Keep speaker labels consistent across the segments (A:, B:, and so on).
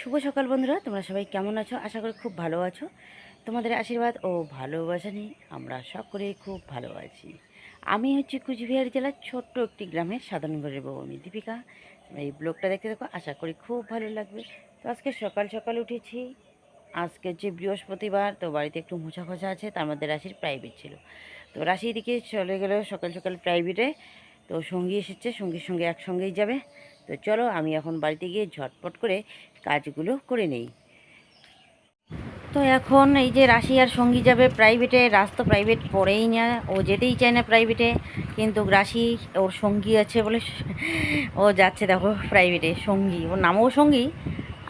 A: শুভ সকাল বন্ধুরা, তোমরা সবাই কেমন আছো? আশা করি খুব ভালো আছো। তোমাদের আশীর্বাদ ও ভালোবাসা নিয়ে আমরা সকলেই খুব ভালো আছি। আমি হচ্ছে কুচবিহার জেলার ছোট্ট একটি গ্রামের সাধারণগড়ের বউ আমি দীপিকা এই ব্লগটা দেখতে দেখো আশা করি খুব ভালো লাগবে। তো আজকে সকাল সকাল উঠেছি। আজকে যে বৃহস্পতিবার, তো বাড়িতে একটু মোছা খোঁচা আছে, তার মধ্যে রাশির প্রাইভেট ছিল। তো রাশি দিকে চলে গেল সকাল সকাল প্রাইভেটে তো সঙ্গী এসেছে, সঙ্গীর সঙ্গে একসঙ্গেই যাবে। তো চলো আমি এখন বাড়িতে গিয়ে ঝটপট করে কাজগুলো করে নেই। তো এখন এই যে রাশি আর সঙ্গী যাবে প্রাইভেটে রাস তো প্রাইভেট পড়েই না, ও যেতেই চায় না প্রাইভেটে কিন্তু রাশি, ওর সঙ্গী আছে বলে ও যাচ্ছে দেখো প্রাইভেটে সঙ্গী, ওর নামও সঙ্গী,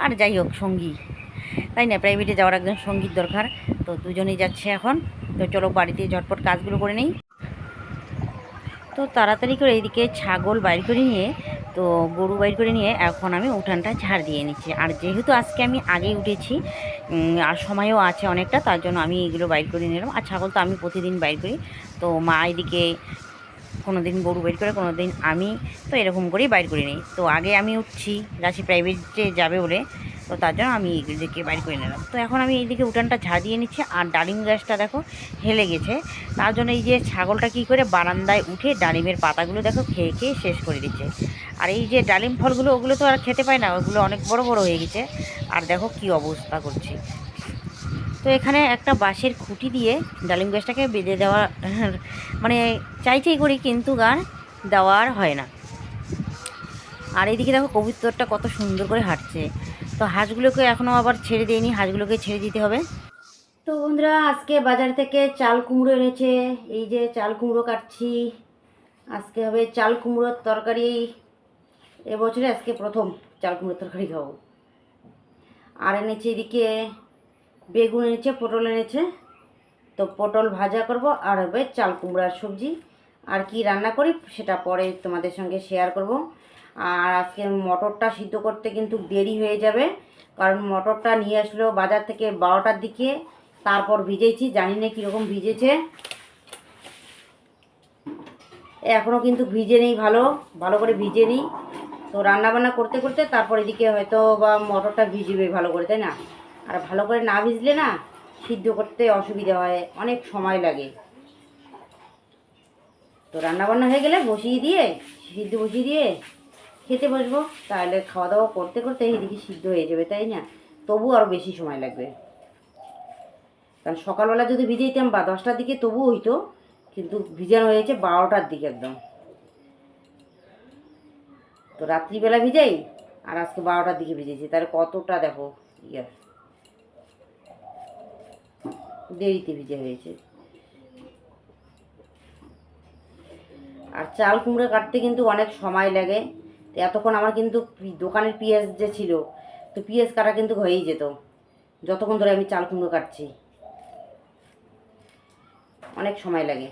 A: আর যাই হোক সঙ্গী। তাই না প্রাইভেটে যাওয়ার একজন সঙ্গীর দরকার, তো দুজনেই যাচ্ছে এখন, তো চলো বাড়িতে ঝটপট কাজগুলো করে নেই। তো তাড়াতাড়ি করে এইদিকে ছাগল বাইর করে নিয়ে তো গরু বাইর করে নিয়ে এখন আমি উঠানটা ঝাড় দিয়ে নিচ্ছি। আর যেহেতু আজকে আমি আগেই উঠেছি আর সময়ও আছে অনেকটা, তার জন্য আমি এগুলো বাইর করে নিলাম। আর ছাগল তো আমি প্রতিদিন বাইর করি। তো মা এদিকে কোনো দিন গরু বাইর করে কোনো দিন আমি, তো এরকম করেই বাইর করে নিই। তো আগে আমি উঠছি রাশি প্রাইভেটে যাবে বলে, তো তার জন্য আমি এদিকে বাইর করে নিলাম। তো এখন আমি এইদিকে উঠানটা ঝাড় দিয়ে নিচ্ছি। আর ডালিম গাছটা দেখো হেলে গেছে। তার জন্য এই যে ছাগলটা কি করে বারান্দায় উঠে ডালিমের পাতাগুলো দেখো খেয়ে খেয়ে শেষ করে দিচ্ছে। আর এই যে ডালিম ফলগুলো, ওগুলো তো আর খেতে পায় না, ওগুলো অনেক বড় বড় হয়ে গেছে। আর দেখো কি অবস্থা করছে। তো এখানে একটা বাঁশের খুঁটি দিয়ে ডালিম গাছটাকে বেঁধে দেওয়া মানে চাই চাই করি, কিন্তু গান দেওয়ার হয় না। আর এইদিকে দেখো কবুতরটা কত সুন্দর করে হাঁটছে। তো হাঁসগুলোকে এখনও আবার ছেড়ে দিইনি হাঁসগুলোকে ছেড়ে দিতে হবে। তো বন্ধুরা, আজকে বাজার থেকে চাল কুমড়ো এনেছে। এই যে চাল কুমড়ো কাটছি। আজকে হবে চাল কুমড়োর তরকারি। এবছরে আজকে প্রথম চাল কুমড়োর তরকারি খাব। আর এনেছে এদিকে বেগুন এনেছে, পটল এনেছে। তো পটল ভাজা করব, আর হবে চাল কুমড়ার সবজি। আর কি রান্না করি সেটা পরে তোমাদের সঙ্গে শেয়ার করব। আর আজকে মটরটা সিদ্ধ করতে কিন্তু দেরি হয়ে যাবে, কারণ মটরটা নিয়ে আসলো বাজার থেকে বারোটার দিকে। তারপর ভিজেছি, জানি না কীরকম ভিজেছে। এখনও কিন্তু ভিজে নেই ভালো ভালো করে ভিজে নিই। তো রান্না বান্না করতে করতে তারপর এদিকে হয়তো বা মটরটা ভিজবে ভালো করে, তাই না? আর ভালো করে না ভিজলে না সিদ্ধ করতে অসুবিধা হয়, অনেক সময় লাগে। তো রান্না বান্না হয়ে গেলে বসিয়ে দিয়ে, সিদ্ধ বসিয়ে দিয়ে খেতে বসবো। তাহলে খাওয়া দাওয়া করতে করতে এদিকে সিদ্ধ হয়ে যাবে, তাই না? তবু আরও বেশি সময় লাগবে। কারণ সকালবেলা যদি ভিজে দিতাম বা দশটার দিকে তবু হইতো, কিন্তু ভিজানো হয়েছে বারোটার দিকে একদম। তো রাত্রিবেলা ভিজাই? আর আজকে বারোটার দিকে ভিজেছি। তাহলে কতটা দেখো? ইয়ে। দেরিতে ভিজে হয়েছে। আর চাল কুমড়ো কাটতে কিন্তু অনেক সময় লাগে। এতক্ষণ আমার কিন্তু দোকানের পিঁয়াজ যে ছিল, তো পিঁয়াজ কাটা কিন্তু হয়েই যেত। যতক্ষণ ধরে আমি চাল কুমড়ো কাটছি। অনেক সময় লাগে।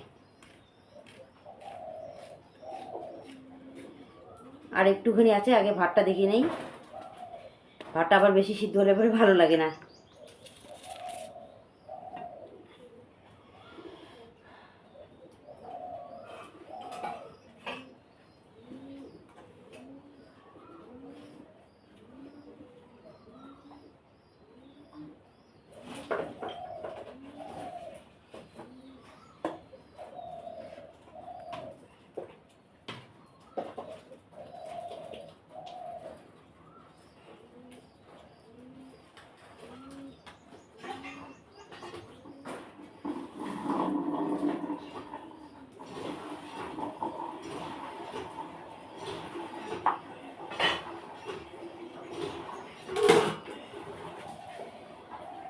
A: আর একটুখানি আছে, আগে ভাতটা দেখি নেই। ভাতটা আবার বেশি সিদ্ধ হলে পরে ভালো লাগে না।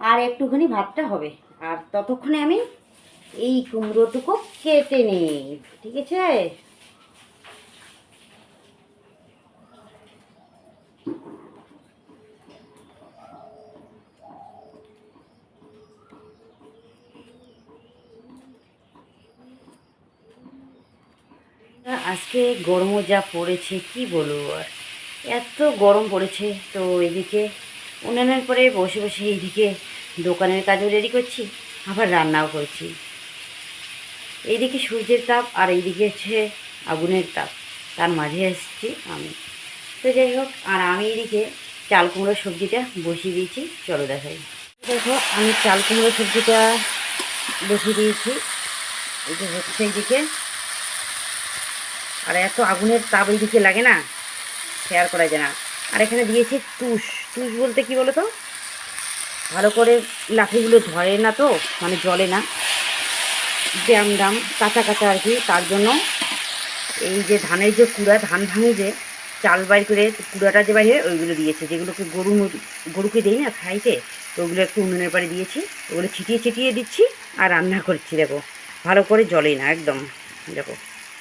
A: আর একটুখানি ভাতটা হবে। আর ততক্ষণে আমি এই কুমড়োটুকু কেটে নিই, ঠিক আছে? আজকে গরমও যা পড়েছে, কি বলব আর? এত গরম পড়েছে তো এদিকে উনানের পরে বসে বসে এইদিকে দোকানের কাজও রেডি করছি, আবার রান্নাও করছি। এইদিকে সূর্যের তাপ আর এইদিকে হচ্ছে আগুনের তাপ। তার মাঝে এসেছি আমি। তো যাই হোক, আর আমি এদিকে চাল কুমড়ো সবজিটা বসিয়ে দিয়েছি, চলো দেখাই। দেখো, আমি চাল কুমড়ো সবজিটা বসিয়ে দিয়েছি। হচ্ছে এইদিকে। আর এত আগুনের তাপ এইদিকে লাগে না শেয়ার করা যায় না। আর এখানে দিয়েছি তুষ। তুষ বলতে কি বলো তো? ভালো করে লাঠিগুলো ধরে না তো মানে জলে না। ড্যাম ড্যাম কাঁচা কাঁচা আর কি, তার জন্য এই যে ধানের যে কুড়া, ধান ভাঙে যে, চাল বাইর করে কুড়াটা যে বাইরে ওইগুলো দিয়েছে, যেগুলোকে গরু গরুকে দিই না খাইতে, তো ওগুলো একটু উনুনের পাড়ে দিয়েছি, ওগুলো ছিটিয়ে ছিটিয়ে দিচ্ছি আর রান্না করছি, দেখো। ভালো করে জলেই না, একদম, দেখো,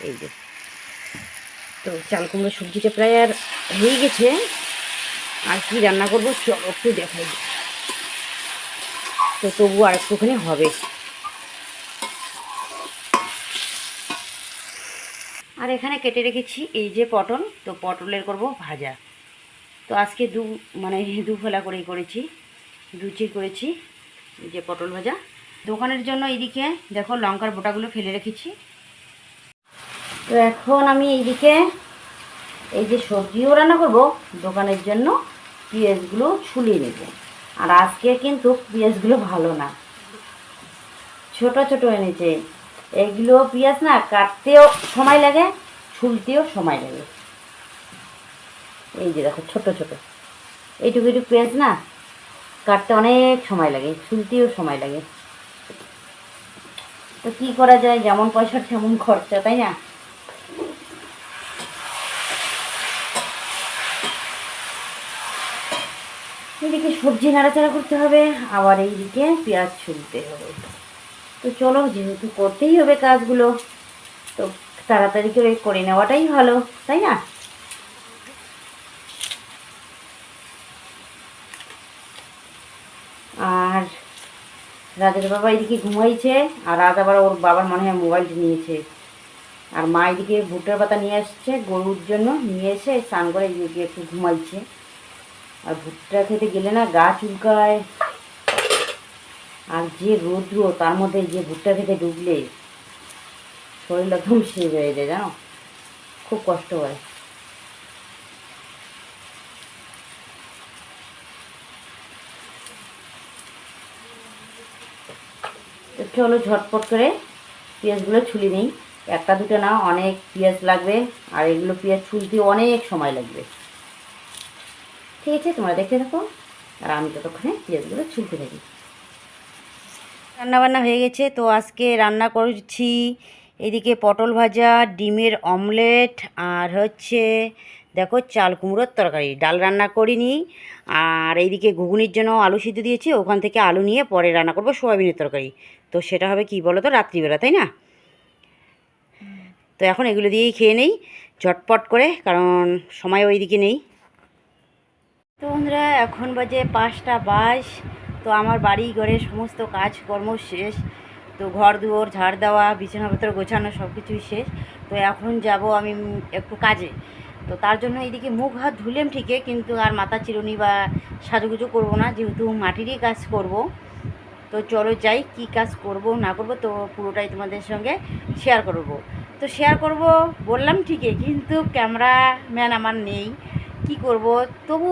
A: এই যে। তো চাল কুমড়ো সবজিটা প্রায় আর হয়ে গেছে। আর কি রান্না করব, চলো একটু দেখাই। তো তবু আর একটুখানি হবে। আর এখানে কেটে রেখেছি এই যে পটল, তো পটলের করব ভাজা। তো আজকে দু মানে দু ফেলা করেই করেছি দুচি করেছি, এই যে পটল ভাজা। দোকানের জন্য এইদিকে দেখো লঙ্কার বোটাগুলো ফেলে রেখেছি। তো এখন আমি এইদিকে এই যে সবজিও রান্না করব, দোকানের জন্য পেঁয়াজগুলো ছুলিয়ে নেব। আর আজকে কিন্তু পেঁয়াজগুলো ভালো না। ছোট ছোট এনেছে এগুলো পেঁয়াজ না কাটতেও সময় লাগে, ছুলতেও সময় লাগে। এই যে দেখো, ছোট ছোট। এইটুকু একটু পেঁয়াজ না কাটতে অনেক সময় লাগে, ছুলতেও সময় লাগে। তো কী করা যায়? যেমন পয়সা, তেমন খরচা, তাই না? এদিকে সবজি নাড়াচাড়া করতে হবে, আবার এইদিকে পেঁয়াজ ছুলতে হবে। তো চলো, যেহেতু করতেই হবে কাজগুলো, তো তাড়াতাড়ি করে করে নেওয়াটাই ভালো, তাই না? আর রাজের বাবা এদিকে ঘুমাইছে, আর রাত আবার ওর বাবার মনে হয় মোবাইলটা নিয়েছে। আর মা এদিকে ভুট্টার পাতা নিয়ে আসছে, গরুর জন্য নিয়ে এসে স্নান করে এদিকে একটু ঘুমাইছে। আর ভুট্টা খেতে গেলে না গা চুলকায়। আর যে রৌদ্র, তার মধ্যে যে ভুট্টা খেতে ডুবলে, শরীর একদম শেষ হয়ে যায়, জানো? খুব কষ্ট হয়। চলো ঝটপট করে পেঁয়াজগুলো ছুলি নিই। একটা দুটো না, অনেক পেঁয়াজ লাগবে, আর এগুলো পেঁয়াজ ছুলতে অনেক সময় লাগবে। ঠিক আছে তোমরা দেখতে থাকো। আর আমি ততক্ষণে পেঁয়াজগুলো ছুলতে থাকি রান্নাবান্না হয়ে গেছে, তো আজকে রান্না করছি এদিকে পটল ভাজা, ডিমের অমলেট, আর হচ্ছে দেখো চাল কুমড়োর তরকারি। ডাল রান্না করিনি, আর এইদিকে ঘুগনির জন্য আলু সিদ্ধ দিয়েছি, ওখান থেকে আলু নিয়ে পরে রান্না করব সোয়াবিনের তরকারি। তো সেটা হবে কি বলো তো রাত্রিবেলা, তাই না? তো এখন এগুলো দিয়েই খেয়ে নেই, ঝটপট করে, কারণ সময় ওইদিকে নেই। তো বন্ধুরা, এখন বাজে পাঁচটা বাইশ। তো আমার বাড়ি ঘরের সমস্ত কাজকর্ম শেষ। তো ঘর দুয়ার, ঝাড় দেওয়া, বিছানাপত্র গোছানো সব কিছুই শেষ। তো এখন যাব আমি একটু কাজে। তো তার জন্য এইদিকে মুখ হাত ধুলেম ঠিকই, কিন্তু আর মাথা চিরুনি বা সাজুগুজু করব না, যেহেতু মাটিরই কাজ করব। তো চলো যাই, কি কাজ করব, না করব, তো পুরোটাই তোমাদের সঙ্গে শেয়ার করব। তো শেয়ার করব, বললাম ঠিকই, কিন্তু ক্যামেরাম্যান আমার নেই। কি করব? তবু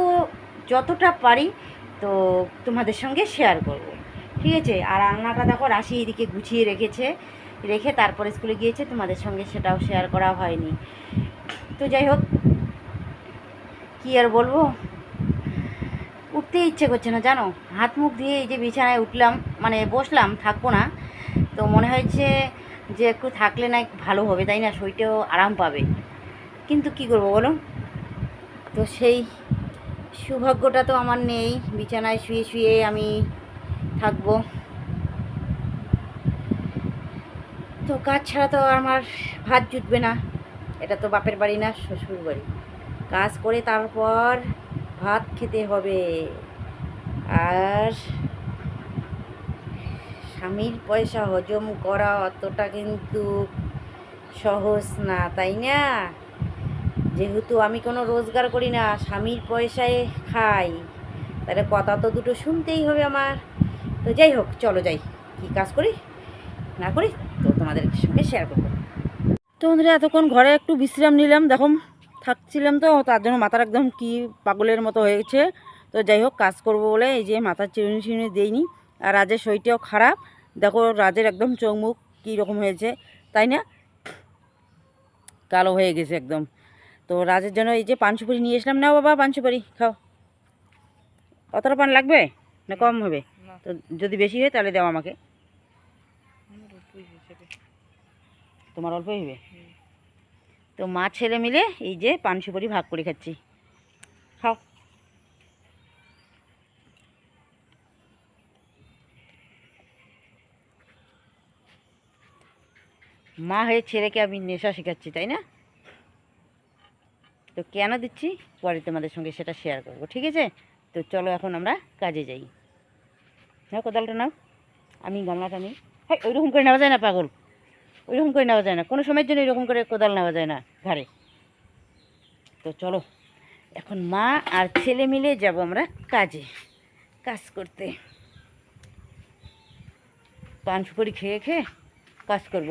A: যতটা পারি তো তোমাদের সঙ্গে শেয়ার করব। ঠিক আছে? আর রান্নাটা দেখো রাশি এদিকে গুছিয়ে রেখেছে, রেখে তারপরে স্কুলে গিয়েছে, তোমাদের সঙ্গে সেটাও শেয়ার করা হয়নি। তো যাই হোক, কী আর বলব? উঠতে ইচ্ছে করছে না, জানো? হাত মুখ দিয়ে এই যে বিছানায় উঠলাম মানে বসলাম, থাকব না। তো মনে হয়েছে যে একটু থাকলে না ভালো হবে, তাই না? শরীরটাও আরাম পাবে। কিন্তু কি করব বলো? তো সেই সৌভাগ্যটা তো আমার নেই। বিছানায় শুয়ে শুয়ে আমি থাকব। তো কাজ ছাড়া তো আমার ভাত জুটবে না। এটা তো বাপের বাড়ি না, শ্বশুর বাড়ি। কাজ করে তারপর ভাত খেতে হবে। আর স্বামীর পয়সা হজম করা অতটা কিন্তু সহজ না, তাই না? যেহেতু আমি কোনো রোজগার করি না, স্বামীর পয়সায় খাই, তাহলে কথা তো দুটো শুনতেই হবে আমার। তো যাই হোক, চলো যাই। কী কাজ করি? না করি, তো তোমাদের সঙ্গে শেয়ার করব। তো বন্ধুরা, এতক্ষণ ঘরে একটু বিশ্রাম নিলাম। দেখো থাকছিলাম তো, তার জন্য মাথার একদম কি পাগলের মতো হয়েছে তো যাই হোক, কাজ করব বলে এই যে মাথার চিরুনি চিরুনি দিইনি। আর রাজের শরীরটাও খারাপ। দেখো, রাজের একদম চোখ মুখ কী রকম হয়েছে, তাই না? কালো হয়ে গেছে একদম। তো রাজের জন্য এই যে পান সুপারি নিয়ে এসলাম। না বাবা পান সুপারি খাও। অতটা পান লাগবে? না কম হবে? তো যদি বেশি হয় তাহলে দাও আমাকে। তোমার অল্পই হবে? তো মা ছেলে মিলে এই যে পান সুপারি ভাগ করে খাচ্ছি। খাও। মা হয়ে ছেলেকে আমি নেশা শেখাচ্ছি তাই না? তো কেন দিচ্ছি? পরে তোমাদের সঙ্গে সেটা শেয়ার করব, ঠিক আছে? তো চলো এখন আমরা কাজে যাই। হ্যাঁ কোদালটা নাও। আমি গামলাটা নিই। হ্যাঁ ওইরকম করে নেওয়া যায় না, পাগল। ওইরকম করে নেওয়া যায় না। কোনো সময়ের জন্য এরকম করে কোদাল নেওয়া যায় না ঘাড়ে। তো চলো, এখন মা আর ছেলে মিলে যাব আমরা কাজে, কাজ করতে। পান সুপারি খেয়ে খেয়ে কাজ করব।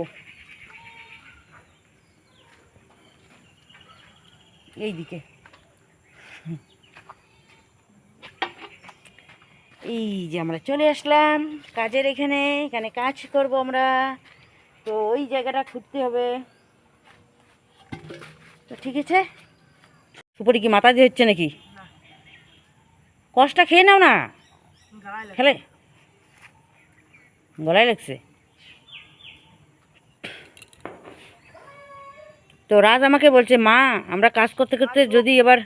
A: এই দিকে এই যে আমরা চলে আসলাম কাজের এখানে এখানে কাজ করব আমরা। তো ওই জায়গাটা খুঁজতে হবে। তো ঠিক আছে? উপরে কি মাথা দিয়ে হচ্ছে নাকি? কষটা খেয়ে নাও না। খেলে গলায় লাগছে? তো রাজ আমাকে বলছে, মা, আমরা কাজ করতে করতে যদি এবার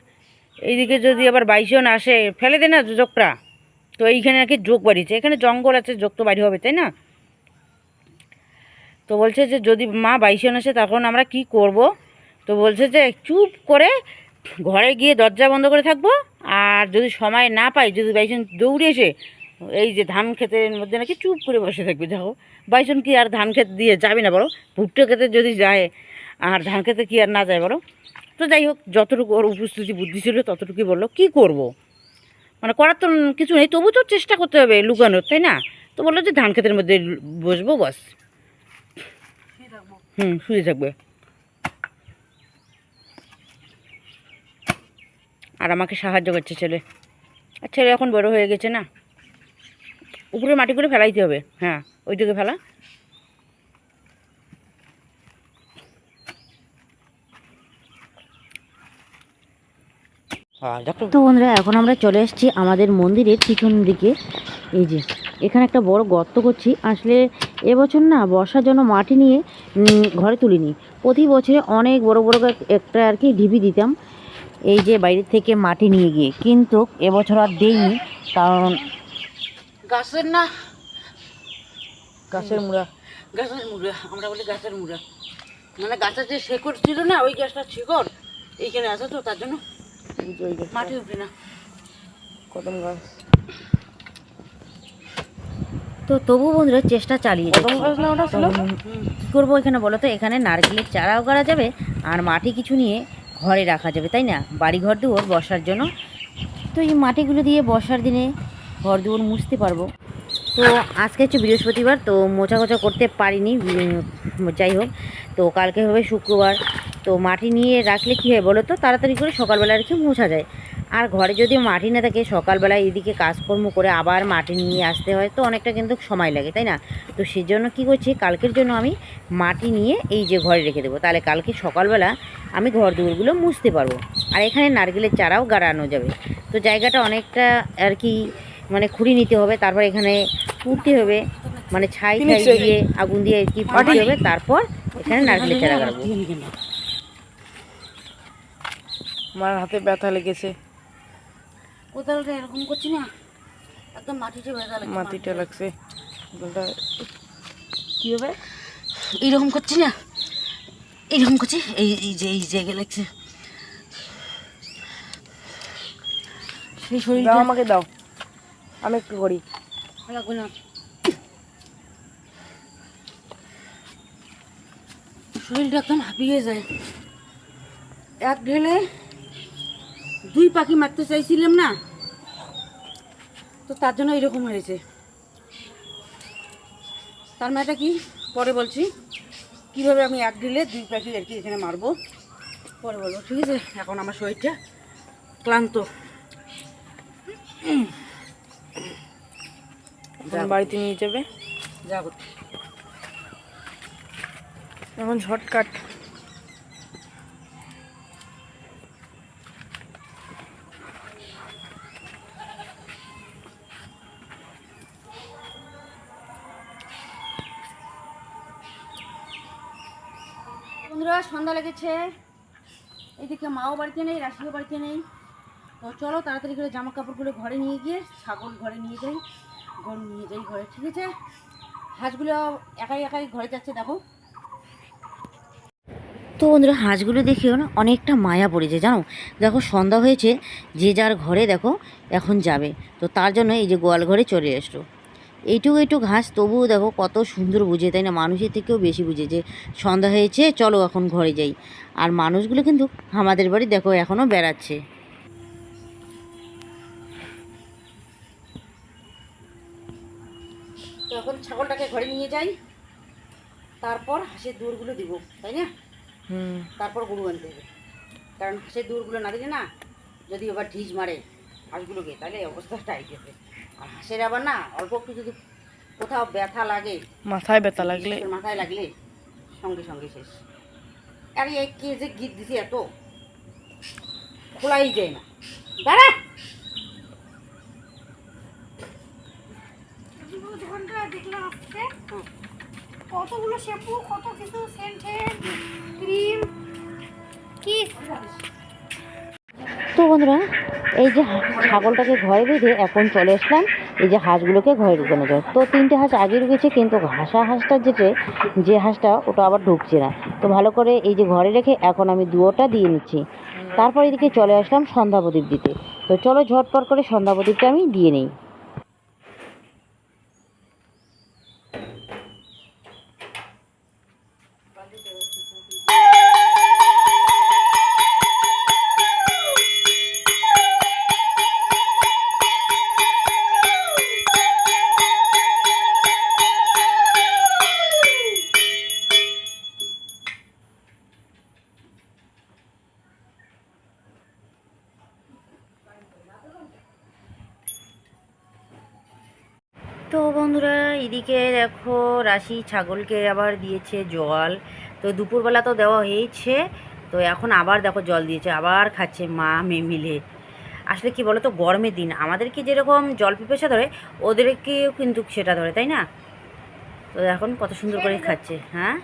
A: এইদিকে যদি আবার বাইশন আসে, ফেলে দে না যোগটা। তো এইখানে নাকি যোগ বাড়িছে এখানে জঙ্গল আছে, যোগ তো বাড়ি হবে, তাই না? তো বলছে যে, যদি মা বাইশন আসে, তখন আমরা কি করব? তো বলছে যে, চুপ করে ঘরে গিয়ে দরজা বন্ধ করে থাকব, আর যদি সময় না পাই, যদি বাইশন দৌড়ে এসে এই যে ধান ক্ষেতের মধ্যে নাকি চুপ করে বসে থাকবে, দেখো। বাইশন কি আর ধান ক্ষেত দিয়ে যাবে না বলো? ভুট্টো ক্ষেতে যদি যায় আর ধান খেতে কি আর না যায় বলো? তো যাই হোক, যতটুকু ওর উপস্থিতি বুদ্ধি ছিল, ততটুকুই বলল, কি করব। মানে করার তো কিছু নেই, তবু তো চেষ্টা করতে হবে লুকানোর, তাই না? তো বলল যে ধান ক্ষেতের মধ্যে বসবো, বাস। হুম, শুয়ে থাকবে। আর আমাকে সাহায্য করছে ছেলে। আর ছেলে এখন বড় হয়ে গেছে না? উপরে মাটি করে ফেলাইতে হবে হ্যাঁ ওইদিকে ফেলা। তো বন্ধুরা এখন আমরা চলে এসেছি আমাদের মন্দিরের পিছন দিকে। এই যে এখানে একটা বড় গর্ত করছি। আসলে এবছর না বর্ষার জন্য মাটি নিয়ে ঘরে তুলিনি। প্রতি বছরে অনেক বড় বড় একটা আর কি ঢিবি দিতাম এই যে বাইরে থেকে মাটি নিয়ে গিয়ে। কিন্তু এবছর আর দেইনি কারণ গাছের না গাছের মুড়া। গাছের মুড়া আমরা বলি গাছের মুড়া। মানে গাছের যে শেকড় ছিল না ওই গাছটা শেকড় এইখানে আছে তো তার জন্য মাটি উঠে না। কদম গাছ তো তবু বন্ধুরা চেষ্টা চালিয়ে কী করব এখানে বলো তো? এখানে নারকেলের চারাও করা যাবে আর মাটি কিছু নিয়ে ঘরে রাখা যাবে তাই না? বাড়ি ঘর দুয়ার বসার জন্য। তো এই মাটিগুলো দিয়ে বর্ষার দিনে ঘর দুয়ার মুছতে পারব। তো আজকে হচ্ছে বৃহস্পতিবার তো মোছা কোচা করতে পারিনি। যাই হোক তো কালকে হবে শুক্রবার। তো মাটি নিয়ে রাখলে কী হয় বলো তো? তাড়াতাড়ি করে সকালবেলা আর কি মোছা যায়। আর ঘরে যদি মাটি না থাকে সকালবেলা এদিকে কাজকর্ম করে আবার মাটি নিয়ে আসতে হয় তো অনেকটা কিন্তু সময় লাগে তাই না? তো সেই জন্য কী করছি কালকের জন্য আমি মাটি নিয়ে এই যে ঘরে রেখে দেবো। তাহলে কালকে সকালবেলা আমি ঘর দুয়ারগুলো মুছতে পারব। আর এখানে নারকেলের চারাও গাড়ানো যাবে। তো জায়গাটা অনেকটা আর কি মানে খুঁড়ি নিতে হবে তারপর এখানে পুঁততে হবে। মানে ছাই ছাই দিয়ে আগুন দিয়ে আর কি হবে তারপর এখানে নারকেলের চারা গাড়াবো।
B: আমার হাতে ব্যথা লেগেছে।
A: কোদালটা এরকম করছি না একদম মাটিতে ব্যথা
B: মাটিটা লাগছে। কোদালটা
A: কি হবে? এইরকম করছি না এইরকম করছি এই এই যে এই জায়গায় লাগছে। সেই শরীরটা
B: দাও আমাকে দাও। আমি একটু করি।
A: লাগবে না। শরীরটা একদম হাঁপিয়ে যায়। এক ঢেলে দুই পাখি মারতে চাইছিলাম না তো তার জন্য এরকম হয়েছে। তার মাটা কি? পরে বলছি কীভাবে আমি এক ঢেলে দুই পাখি আর কি এখানে মারবো?
C: পরে বলব ঠিক আছে এখন আমার শরীরটা ক্লান্ত।
B: বাড়িতে নিয়ে যাবে?
C: যাব।
B: এখন শর্টকাট
A: বন্ধুরা, সন্ধ্যা লেগেছে। এদিকে মাও বাড়িতে নেই, রাশিও বাড়িতে নেই। তো চলো তাড়াতাড়ি করে জামা কাপড়গুলো ঘরে নিয়ে গিয়ে, ছাগল ঘরে নিয়ে যাই, গরু নিয়ে যাই ঘরে, ঠিক আছে? হাঁসগুলো একাই একাই ঘরে যাচ্ছে, দেখো। তো বন্ধুরা, হাঁসগুলো দেখেও না অনেকটা মায়া পড়েছে, জানো? দেখো, সন্ধ্যা হয়েছে, যে যার ঘরে দেখো, এখন যাবে। তো তার জন্য এই যে গোয়াল ঘরে চলে এসলো এইটুকু এইটুকু ঘাস তবুও দেখো কত সুন্দর বুঝে তাই না? মানুষের থেকেও বেশি বুঝে যে সন্ধ্যা হয়েছে চলো এখন ঘরে যাই। আর মানুষগুলো কিন্তু আমাদের বাড়ি দেখো এখনও বেড়াচ্ছে। তো এখন ছাগলটাকে ঘরে নিয়ে যাই তারপর হাঁসের দুয়ারগুলো দিব তাই না? তারপর গরু আনতে হবে। কারণ হাঁসের দুয়ারগুলো না দিলে না যদি এবার ঢিস মারে হাঁসগুলোকে তাহলে অবস্থা টাইট যাবে আর হাঁসের আবার না অল্প একটু যদি কোথাও ব্যথা লাগে
B: মাথায় ব্যথা লাগলে।
A: মাথায় লাগলে সঙ্গে সঙ্গে শেষ। আরে এই কে যে গীত দিছে এত? খোলাই যায় না। দাঁড়া!
D: দেখলাম কতগুলো শ্যাম্পু কত কিছু সেন্টেড ক্রিম কি
A: তো বন্ধুরা এই যে ছাগলটাকে ঘরে বেঁধে এখন চলে আসলাম। এই যে হাঁসগুলোকে ঘরে ঢুকানো যায়। তো তিনটে হাঁস আগে ঢুকেছে, কিন্তু ঘাসা হাঁসটা যেটা যে হাঁসটা, ওটা আবার ঢুকছে না। তো ভালো করে এই যে ঘরে রেখে এখন আমি দুয়োটা দিয়ে নিচ্ছি। তারপর এদিকে চলে আসলাম সন্ধ্যা প্রদীপ দিতে। তো চলো ঝটপট করে সন্ধ্যা প্রদীপটা আমি দিয়ে নিই। তো বন্ধুরা এদিকে দেখো রাশি ছাগলকে আবার দিয়েছে জল। তো দুপুরবেলা তো দেওয়া হয়েছে তো এখন আবার দেখো জল দিয়েছে আবার খাচ্ছে মা মেয়ে মিলে। আসলে কি বলো তো গরমের দিন আমাদেরকে যেরকম জল পিপেসা ধরে ওদেরকেও কিন্তু সেটা ধরে তাই না? তো এখন কত সুন্দর করে খাচ্ছে হ্যাঁ?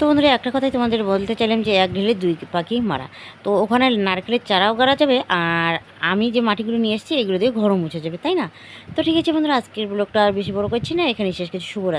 A: তো বন্ধুরা, একটা কথাই তোমাদের বলতে চাইলাম যে এক ঢিলে দুই পাখি মারা। তো ওখানে নারকেলের চারাও গাড়া যাবে আর আমি যে মাটিগুলো নিয়ে এসেছি, এগুলো দিয়ে ঘরও মুছে যাবে, তাই না? তো ঠিক আছে বন্ধুরা, আজকের ব্লগটা আর বেশি বড় করছি না এখানে শেষ কিছু শুভরাত্রি।